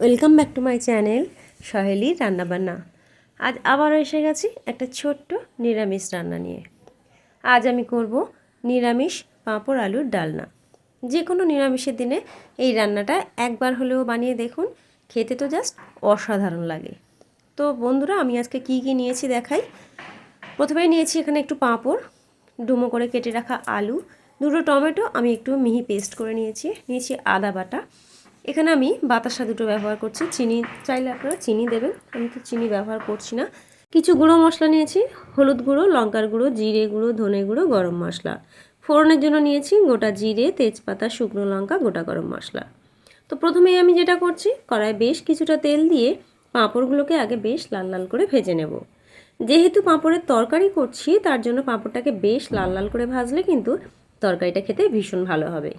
Welcome back to my channel Saheli রান্নাবান্না আজ আবারও এসে গেছি একটা ছোট্ট নিরামিষ রান্না নিয়ে। আজ আমি করব নিরামিষ পাঁপড় আলুর ডালনা। যে কোনো নিরামিষের দিনে এই রান্নাটা একবার হলেও বানিয়ে দেখুন, খেতে তো জাস্ট অসাধারণ লাগে। তো বন্ধুরা, আমি আজকে কি কি নিয়েছি দেখাই। প্রথমেই নিয়েছি এখানে একটু পাঁপড়, ডুমো করে কেটে রাখা আলু, দুটো টমেটো, আমি একটু মিহি পেস্ট করে নিয়েছি। নিয়েছি আদা বাটা এখানে আমি বাতাসা দুটো ব্যবহার করছি। চিনি চাইলে আপনারা চিনি দেবেন। আমি তো চিনি ব্যবহার করছি না। কিছু গুঁড়ো মশলা নিয়েছি। হলুদ গুঁড়ো, লঙ্কার গুঁড়ো, জিরে গুঁড়ো, ধনে গুঁড়ো, গরম মশলা। ফোড়নের জন্য নিয়েছি গোটা জিরে, তেজপাতা, শুকনো লঙ্কা, গোটা গরম মশলা। তো প্রথমেই আমি যেটা করছি, কড়াই বেশ কিছুটা তেল দিয়ে পাঁপড়গুলোকে আগে বেশ লাল লাল করে ভেজে নেব। যেহেতু পাঁপড়ের তরকারি করছি, তার জন্য পাঁপড়টাকে বেশ লাল লাল করে ভাজলে কিন্তু তরকারিটা খেতে ভীষণ ভালো হবে।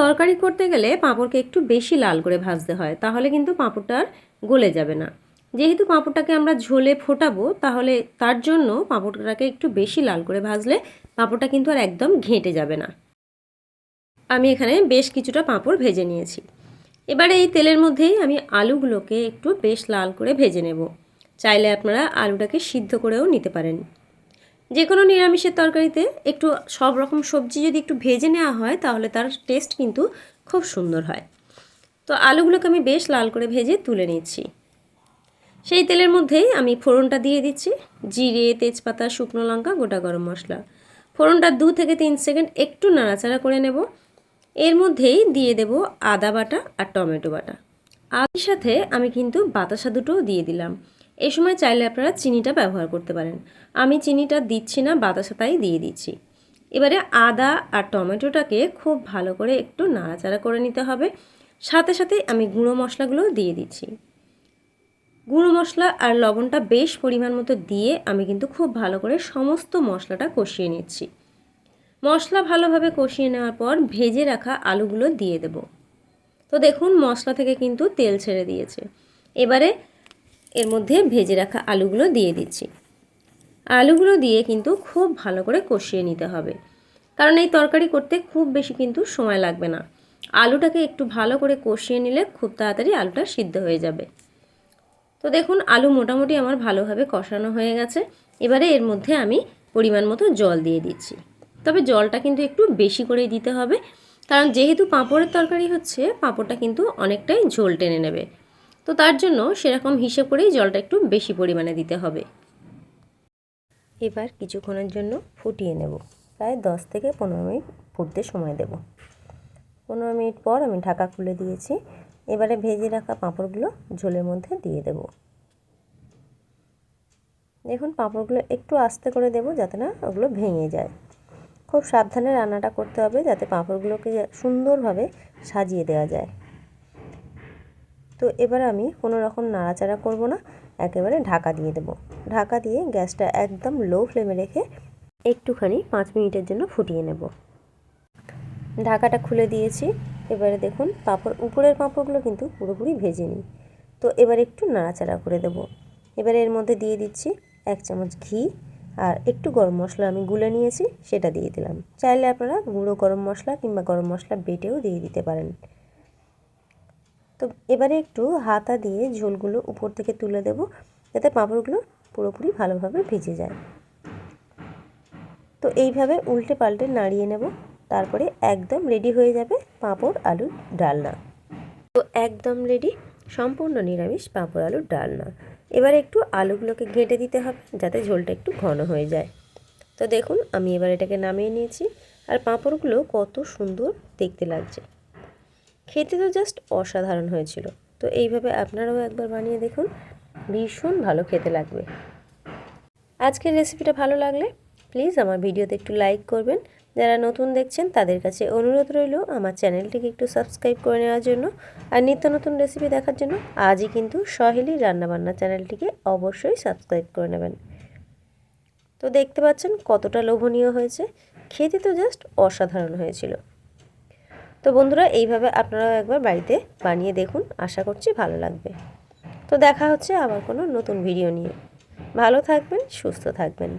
তরকারি করতে গেলে পাঁপড়কে একটু বেশি লাল করে ভাজতে হয়, তাহলে কিন্তু পাঁপড়টা গলে যাবে না। যেহেতু পাঁপড়টাকে আমরা ঝোলে ফোটাবো, তাহলে তার জন্য পাঁপড়টাকে একটু বেশি লাল করে ভাজলে পাঁপড়টা কিন্তু আর একদম ঘেঁটে যাবে না। আমি এখানে বেশ কিছুটা পাঁপড় ভেজে নিয়েছি। এবারে এই তেলের মধ্যেই আমি আলুগুলোকে একটু বেশ লাল করে ভেজে নেব। চাইলে আপনারা আলুটাকে সিদ্ধ করেও নিতে পারেন। যে কোনো নিরামিষের তরকারিতে একটু সব রকম সবজি যদি একটু ভেজে নেওয়া হয়, তাহলে তার টেস্ট কিন্তু খুব সুন্দর হয়। তো আলুগুলোকে আমি বেশ লাল করে ভেজে তুলে নিচ্ছি। সেই তেলের মধ্যেই আমি ফোড়নটা দিয়ে দিচ্ছি। জিরে, তেজপাতা, শুকনো লঙ্কা, গোটা গরম মশলা। ফোড়নটা দু থেকে তিন সেকেন্ড একটু নাড়াচাড়া করে নেব। এর মধ্যেই দিয়ে দেব আদা বাটা আর টমেটো বাটা। আদার সাথে আমি কিন্তু বাতাসা দুটোও দিয়ে দিলাম। এই সময় চাইলে আপনারা চিনিটা ব্যবহার করতে পারেন। আমি চিনিটা দিচ্ছি না, বাতাসা তাই দিয়ে দিচ্ছি। এবারে আদা আর টমেটোটাকে খুব ভালো করে একটু নাড়াচাড়া করে নিতে হবে। সাথে সাথে আমি গুঁড়ো মশলাগুলো দিয়ে দিচ্ছি। গুঁড়ো মশলা আর লবণটা বেশ পরিমাণ মতো দিয়ে আমি কিন্তু খুব ভালো করে সমস্ত মশলাটা কষিয়ে নিচ্ছি। মশলা ভালোভাবে কষিয়ে নেওয়ার পর ভেজে রাখা আলুগুলো দিয়ে দেব। তো দেখুন মশলা থেকে কিন্তু তেল ছেড়ে দিয়েছে। এবারে এর মধ্যে ভেজে রাখা আলুগুলো দিয়ে দিচ্ছি। আলুগুলো দিয়ে কিন্তু খুব ভালো করে কষিয়ে নিতে হবে। কারণ এই তরকারি করতে খুব বেশি কিন্তু সময় লাগবে না। আলুটাকে একটু ভালো করে কষিয়ে নিলে খুব তাড়াতাড়ি আলুটা সিদ্ধ হয়ে যাবে। তো দেখুন, আলু মোটামুটি আমার ভালোভাবে কষানো হয়ে গেছে। এবারে এর মধ্যে আমি পরিমাণ মতো জল দিয়ে দিচ্ছি। তবে জলটা কিন্তু একটু বেশি করেই দিতে হবে। কারণ যেহেতু পাঁপড়ের তরকারি হচ্ছে, পাঁপড়টা কিন্তু অনেকটাই ঝোল টেনে নেবে। তো তার জন্য সেরকম হিসেব করেই জলটা একটু বেশি পরিমাণে দিতে হবে। এবার কিছুক্ষণের জন্য ফুটিয়ে নেব। প্রায় দশ থেকে পনেরো মিনিট ফুটতে সময় দেব। পনেরো মিনিট পর আমি ঢাকা খুলে দিয়েছি। এবারে ভেজে রাখা পাঁপড়গুলো ঝোলের মধ্যে দিয়ে দেব। দেখুন, পাঁপড়গুলো একটু আস্তে করে দেব যাতে না ওগুলো ভেঙে যায়। খুব সাবধানে রান্নাটা করতে হবে যাতে পাঁপড়গুলোকে সুন্দরভাবে সাজিয়ে দেওয়া যায়। তো এবার আমি কোনো রকম নাড়াচাড়া করব না, একেবারে ঢাকা দিয়ে দেব। ঢাকা দিয়ে গ্যাসটা একদম লো ফ্লেমে রেখে একটুখানি পাঁচ মিনিটের জন্য ফুটিয়ে নেব। ঢাকাটা খুলে দিয়েছি, এবারে দেখুন পাঁপড়, উপরের পাঁপড়গুলো কিন্তু পুরোপুরি ভেজে নিই তো এবার একটু নাড়াচাড়া করে দেব। এবারে এর মধ্যে দিয়ে দিচ্ছি এক চামচ ঘি আর একটু গরম মশলা আমি গুলে নিয়েছি, সেটা দিয়ে দিলাম। চাইলে আপনারা গুঁড়ো গরম মশলা কিংবা গরম মশলা বেটেও দিয়ে দিতে পারেন। তো এবারে একটু হাতা দিয়ে ঝোলগুলো উপর থেকে তুলে দেব, যাতে পাঁপড়গুলো পুরোপুরি ভালোভাবে ভিজে যায়। তো এইভাবে উল্টে পাল্টে নাড়িয়ে নেব, তারপরে একদম রেডি হয়ে যাবে পাঁপড় আলুর ডালনা। তো একদম রেডি সম্পূর্ণ নিরামিষ পাঁপড় আলুর ডালনা। এবার একটু আলুগুলোকে ঘেঁটে দিতে হবে, যাতে ঝোলটা একটু ঘন হয়ে যায়। তো দেখুন, আমি এবার এটাকে নামিয়ে নিয়েছি, আর পাঁপড়গুলো কত সুন্দর দেখতে লাগছে। খেতে তো জাস্ট অসাধারণ হয়েছিল। তো এইভাবে আপনারাও একবার বানিয়ে দেখুন, ভীষণ ভালো খেতে লাগবে। আজকের রেসিপিটা ভালো লাগলে প্লিজ আমার ভিডিওতে একটু লাইক করবেন। যারা নতুন দেখছেন, তাদের কাছে অনুরোধ রইল আমার চ্যানেলটিকে একটু সাবস্ক্রাইব করে নেওয়ার জন্য। আর নিত্য নতুন রেসিপি দেখার জন্য আজই কিন্তু সহেলি রান্নাবান্না চ্যানেলটিকে অবশ্যই সাবস্ক্রাইব করে নেবেন। তো দেখতে পাচ্ছেন কতটা লোভনীয় হয়েছে। খেতে তো জাস্ট অসাধারণ হয়েছিল। তো বন্ধুরা, এইভাবে আপনারাও একবার বাড়িতে বানিয়ে দেখুন। আশা করছি ভালো লাগবে। তো দেখা হচ্ছে আবার কোনো নতুন ভিডিও নিয়ে। ভালো থাকবেন, সুস্থ থাকবেন।